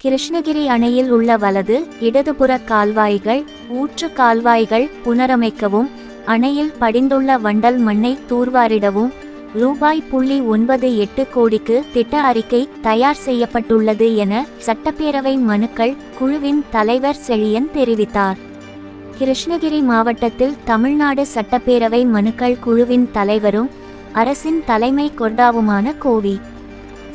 கிருஷ்ணகிரி அணையில் உள்ள வலது இடதுபுற கால்வாய்கள் ஊற்று கால்வாய்கள் புனரமைக்கவும் அணையில் படிந்துள்ள வண்டல் மண்ணை தூர்வாரிடவும் ரூபாய் புள்ளி ஒன்பது எட்டு கோடிக்கு திட்ட அறிக்கை தயார் செய்யப்பட்டுள்ளது என சட்டப்பேரவை மனுக்கள் குழுவின் தலைவர் செழியன் தெரிவித்தார். கிருஷ்ணகிரி மாவட்டத்தில் தமிழ்நாடு சட்டப்பேரவை மனுக்கள் குழுவின் தலைவரும் அரசின் தலைமை கொண்டாவுமான Kovi.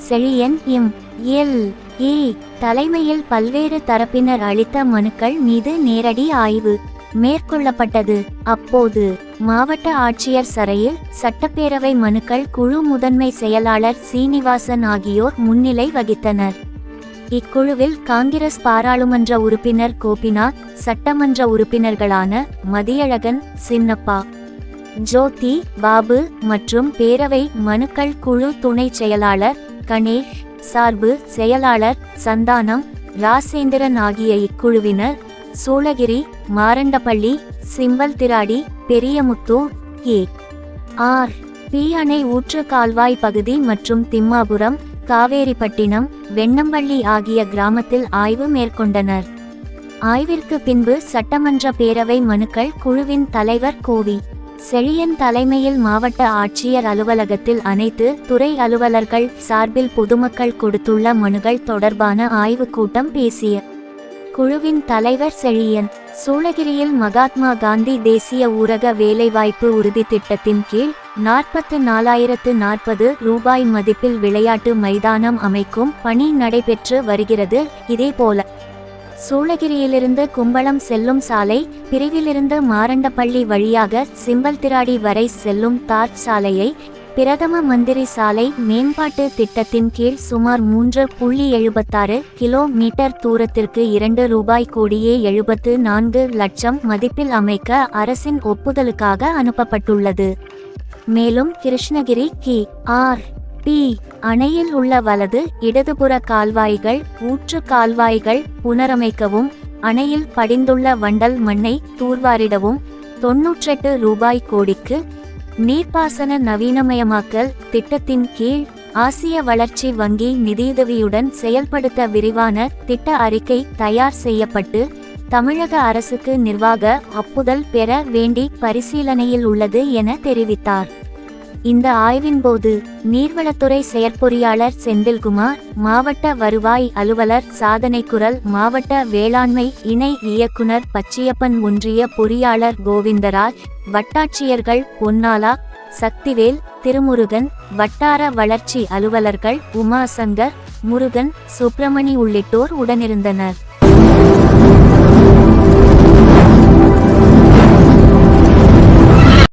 Chezhiyan M. L. A தலைமையில் பல்வேறு தரப்பினர் அளித்த மனுக்கள் மீது நேரடி ஆய்வு மேற்கொள்ளப்பட்டது. அப்போது மாவட்ட ஆட்சியர் சரையில் சட்டப்பேரவை மனுக்கள் குழு முதன்மை செயலாளர் சீனிவாசன் ஆகியோர் முன்னிலை வகித்தனர். இக்குழுவில் காங்கிரஸ் பாராளுமன்ற உறுப்பினர் கோபிநாத் சட்டமன்ற உறுப்பினர்களான மதியழகன் சின்னப்பா ஜோதி பாபு மற்றும் பேரவை மனுக்கள் குழு துணை செயலாளர் கணேஷ் சார்பு செயலாளர் சந்தானம் ராசேந்திரன் ஆகிய இக்குழுவினர் சூளகிரி மாரண்டப்பள்ளி சிம்பல் திராடி பெரியமுத்து ஏ ஆர். பி. அணை ஊற்று கால்வாய் பகுதி மற்றும் திம்மாபுரம் காவேரிப்பட்டினம் வெண்ணம்பள்ளி ஆகிய கிராமத்தில் ஆய்வு மேற்கொண்டனர். ஆய்விற்கு பின்பு சட்டமன்ற பேரவை மனுக்கள் குழுவின் தலைவர் கோவி. செழியன் தலைமையில் மாவட்ட ஆட்சியர் அலுவலகத்தில் அனைத்து துறை அலுவலர்கள் சார்பில் பொதுமக்கள் கொடுத்துள்ள மனுகள் தொடர்பான ஆய்வுக் கூட்டம் பேசிய குழுவின் தலைவர் செழியன். சூளகிரியில் மகாத்மா காந்தி தேசிய ஊரக வேலைவாய்ப்பு உறுதி திட்டத்தின் கீழ் நாற்பத்து நாலாயிரத்து நாற்பது ரூபாய் மதிப்பில் விளையாட்டு மைதானம் அமைக்கும் பணி நடைபெற்று வருகிறது. இதேபோல சூளகிரியிலிருந்து கும்பளம் செல்லும் சாலை பிரிவிலிருந்து மாரண்டப்பள்ளி வழியாக சிம்பல்திராடி வரை செல்லும் தார் சாலையை பிரதம மந்திரி சாலை மேம்பாட்டு திட்டத்தின் கீழ் சுமார் மூன்று புள்ளி எழுபத்தாறு கிலோமீட்டர் தூரத்திற்கு இரண்டு ரூபாய் கோடியே எழுபத்து நான்கு லட்சம் மதிப்பில் அமைக்க அரசின் ஒப்புதலுக்காக அனுப்பப்பட்டுள்ளது. மேலும் கிருஷ்ணகிரி கி. ஆர். பி. அணையில் உள்ள வலது இடதுபுற கால்வாய்கள் ஊற்று கால்வாய்கள் புனரமைக்கவும் அணையில் படிந்துள்ள வண்டல் மண்ணை தூர்வாரிடவும் தொன்னூற்றெட்டு ரூபாய் கோடிக்கு நீர்ப்பாசன நவீனமயமாக்கல் திட்டத்தின் கீழ் ஆசிய வளர்ச்சி வங்கி நிதியுதவியுடன் செயல்படுத்த விரிவான திட்ட அறிக்கை தயார் செய்யப்பட்டு தமிழக அரசுக்கு நிர்வாக ஒப்புதல் பெற வேண்டி பரிசீலனையில் உள்ளது என தெரிவித்தார். இந்த ஆய்வின்போது நீர்வளத்துறை செயற்பொறியாளர் செந்தில்குமார் மாவட்ட வருவாய் அலுவலர் சாதனைக்குரல் மாவட்ட வேளாண்மை இணை இயக்குனர் பச்சியப்பன் ஒன்றிய பொறியாளர் கோவிந்தராஜ் வட்டாட்சியர்கள் பொன்னாலா சக்திவேல் திருமுருகன் வட்டார வளர்ச்சி அலுவலர்கள் உமாசங்கர் முருகன் சுப்பிரமணி உள்ளிட்டோர் உடனிருந்தனர்.